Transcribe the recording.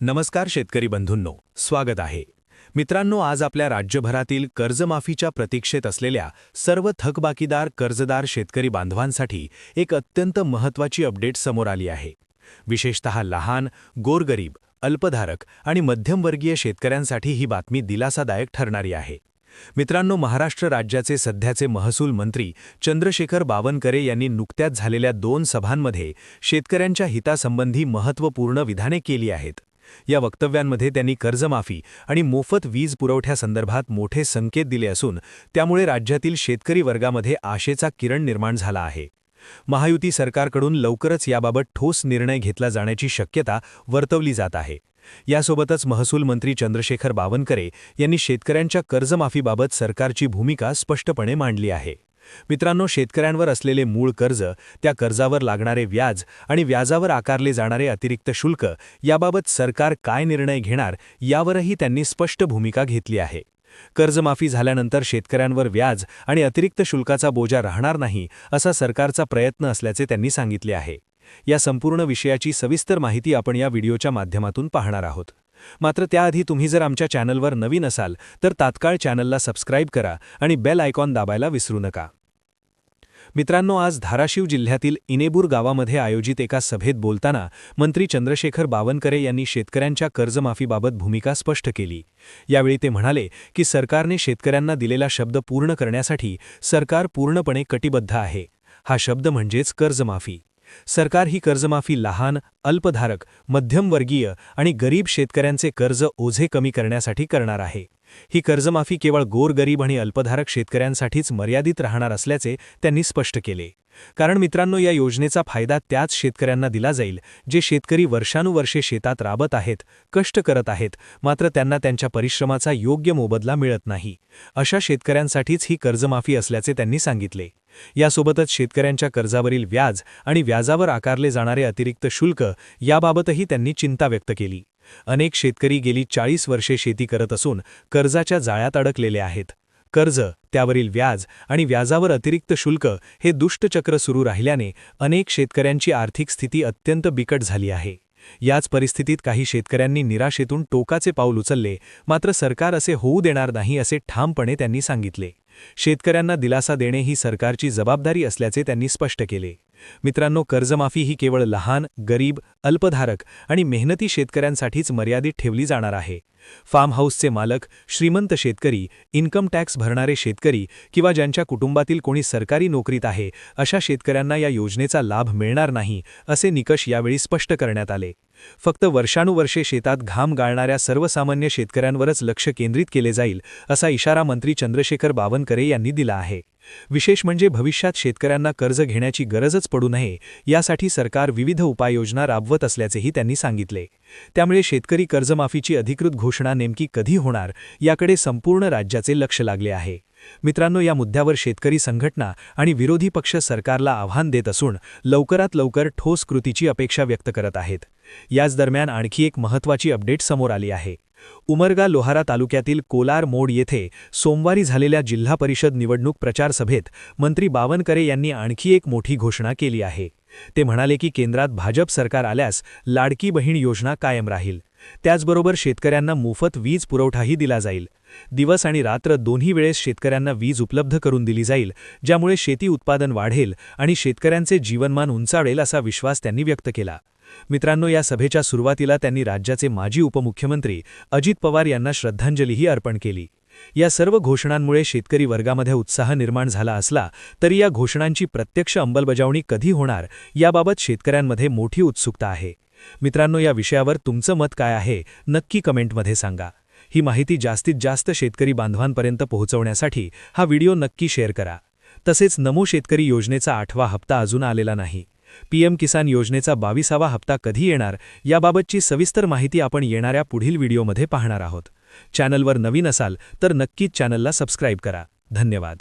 नमस्कार शेतकरी बंधूंनो स्वागत आहे. मित्रांनो आज आपल्या राज्यभरातील कर्जमाफीच्या प्रतीक्षेत असलेल्या सर्व थकबाकीदार कर्जदार शेतकरी बांधवांसाठी एक अत्यंत महत्त्वाची अपडेट समोर आली आहे. विशेषतः लहान गोरगरीब अल्पधारक आणि मध्यमवर्गीय शेतकऱ्यांसाठी ही बातमी दिलासादायक ठरणारी आहे. मित्रांनो महाराष्ट्र राज्याचे सध्याचे महसूल मंत्री चंद्रशेखर बावनकरे यांनी नुकत्याच झालेल्या दोन सभांमध्ये शेतकऱ्यांच्या हितासंबंधी महत्त्वपूर्ण विधाने केली आहेत. या वक्तव्यांमध्ये त्यांनी कर्जमाफी आणि मोफत वीज पुरवठ्यासंदर्भात मोठे संकेत दिले असून त्यामुळे राज्यातील शेतकरी वर्गामध्ये आशेचा किरण निर्माण झाला आहे. महायुती सरकारकडून लवकरच याबाबत ठोस निर्णय घेतला जाण्याची शक्यता वर्तवली जात आहे. यासोबतच महसूल मंत्री चंद्रशेखर बावनकरे यांनी शेतकऱ्यांच्या कर्जमाफीबाबत सरकारची भूमिका स्पष्टपणे मांडली आहे. मित्रांनो शेतकऱ्यांवर असलेले मूळ कर्ज त्या कर्जावर लागणारे व्याज आणि व्याजावर आकारले जाणारे अतिरिक्त शुल्क याबाबत सरकार काय निर्णय घेणार यावरही त्यांनी स्पष्ट भूमिका घेतली आहे. कर्जमाफी झाल्यानंतर शेतकऱ्यांवर व्याज आणि अतिरिक्त शुल्काचा बोजा राहणार नाही असा सरकारचा प्रयत्न असल्याचे त्यांनी सांगितले आहे. या संपूर्ण विषयाची सविस्तर माहिती आपण या व्हिडिओच्या माध्यमातून पाहणार आहोत. मात्र त्याआधी तुम्ही जर आमच्या चॅनलवर नवीन असाल तर तात्काळ चॅनलला सबस्क्राईब करा आणि बेल आयकॉन दाबायला विसरू नका. मित्रांनो आज धाराशिव जिल्ह्यातील इनेबूर गावामध्ये आयोजित एका सभेत बोलताना मंत्री चंद्रशेखर बावनकरे यांनी शेतकऱ्यांच्या कर्जमाफीबाबत भूमिका स्पष्ट केली. यावेळी ते म्हणाले की सरकारने शेतकऱ्यांना दिलेला शब्द पूर्ण करण्यासाठी सरकार पूर्णपणे कटिबद्ध आहे. हा शब्द म्हणजेच कर्जमाफी. सरकार ही कर्जमाफी लहान अल्पधारक मध्यमवर्गीय आणि गरीब शेतकऱ्यांचे कर्ज ओझे कमी करण्यासाठी करणार आहे. ही कर्जमाफी केवळ गोरगरीब आणि अल्पधारक शेतकऱ्यांसाठीच मर्यादित राहणार असल्याचे त्यांनी स्पष्ट केले. कारण मित्रांनो या योजनेचा फायदा त्याच शेतकऱ्यांना दिला जाईल जे शेतकरी वर्षानुवर्षे शेतात राबत आहेत कष्ट करत आहेत मात्र त्यांना त्यांच्या परिश्रमाचा योग्य मोबदला मिळत नाही. अशा शेतकऱ्यांसाठीच ही कर्जमाफी असल्याचे त्यांनी सांगितले. यासोबतच शेतकऱ्यांच्या कर्जावरील व्याज आणि व्याजावर आकारले जाणारे अतिरिक्त शुल्क याबाबतही त्यांनी चिंता व्यक्त केली. अनेक शेतकरी गेली चाळीस वर्षे शेती करत असून कर्जाच्या जाळ्यात अडकलेले आहेत. कर्ज त्यावरील व्याज आणि व्याजावर अतिरिक्त शुल्क हे दुष्टचक्र सुरू राहिल्याने अनेक शेतकऱ्यांची आर्थिक स्थिती अत्यंत बिकट झाली आहे. याच परिस्थितीत काही शेतकऱ्यांनी निराशेतून टोकाचे पाऊल उचलले मात्र सरकार असे होऊ देणार नाही असे ठामपणे त्यांनी सांगितले. शेतकऱ्यांना दिलासा देणे ही सरकारची जबाबदारी असल्याचे त्यांनी स्पष्ट केले. मित्रांनो कर्जमाफी ही केवळ लहान गरीब अल्पधारक आणि मेहनती शेतकऱ्यांसाठीच मर्यादित ठेवली जाणार आहे. फार्म हाऊसचे मालक श्रीमंत शेतकरी इन्कम टॅक्स भरणारे शेतकरी किंवा ज्यांच्या कुटुंबातील कोणी सरकारी नोकरीत आहे अशा शेतकऱ्यांना या योजनेचा लाभ मिळणार नाही असे निकष यावेळी स्पष्ट करण्यात आले. फक्त वर्षानुवर्षे शेतात घाम गाळणाऱ्या सर्वसामान्य शेतकऱ्यांवरच लक्ष केंद्रित केले जाईल असा इशारा मंत्री चंद्रशेखर बावनकरे यांनी दिला आहे. विशेष म्हणजे भविष्यात शेतकऱ्यांना कर्ज घेण्याची गरजच पडू नये यासाठी सरकार विविध उपाययोजना राबवत असल्याचेही त्यांनी सांगितले. त्यामुळे शेतकरी कर्जमाफीची अधिकृत घोषणा नेमकी कधी होणार याकडे संपूर्ण राज्याचे लक्ष लागले आहे. मित्रांनो या मुद्द्यावर शेतकरी संघटना आणि विरोधी पक्ष सरकारला आव्हान देत असून लवकरात लवकर ठोस कृतीची अपेक्षा व्यक्त करत आहेत. याच दरम्यान आणखी एक महत्त्वाची अपडेट समोर आली आहे. उमरगा लोहारा तालुक्यातील कोलार मोड येथे सोमवारी झालेल्या जिल्हा परिषद निवडणूक प्रचार सभेत मंत्री बावनकरे यांनी आणखी एक मोठी घोषणा केली आहे. ते म्हणाले की केंद्रात भाजप सरकार आल्यास लाडकी बहीण योजना कायम राहील. त्याचबरोबर शेतकऱ्यांना मोफत वीज पुरवठाही दिला जाईल. दिवस आणि रात्र दोन्ही वेळेस शेतकऱ्यांना वीज उपलब्ध करून दिली जाईल ज्यामुळे शेती उत्पादन वाढेल आणि शेतकऱ्यांचे जीवनमान उंचावेल असा विश्वास त्यांनी व्यक्त केला. मित्रांनो या सभेच्या सुरुवातीला त्यांनी राज्याचे माजी उपमुख्यमंत्री अजित पवार यांना श्रद्धांजलीही अर्पण केली. या सर्व घोषणांमुळे शेतकरी वर्गामध्ये उत्साह निर्माण झाला असला तरी या घोषणांची प्रत्यक्ष अंमलबजावणी कधी होणार याबाबत शेतकऱ्यांमध्ये मोठी उत्सुकता आहे. मित्रांनो या विषयावर तुमचं मत काय आहे नक्की कमेंटमध्ये सांगा. ही माहिती जास्तीत जास्त शेतकरी बांधवांपर्यंत पोहोचवण्यासाठी हा व्हिडिओ नक्की शेअर करा. तसेच नमो शेतकरी योजनेचा आठवा हप्ता अजून आलेला नाही. पीएम किसान योजनेचा बावीसावा हप्ता कधी येणार याबाबतची सविस्तर माहिती आपण येणाऱ्या पुढील व्हिडिओमध्ये पाहणार आहोत. चॅनलवर नवीन असाल तर नक्कीच चॅनलला सबस्क्राईब करा. धन्यवाद.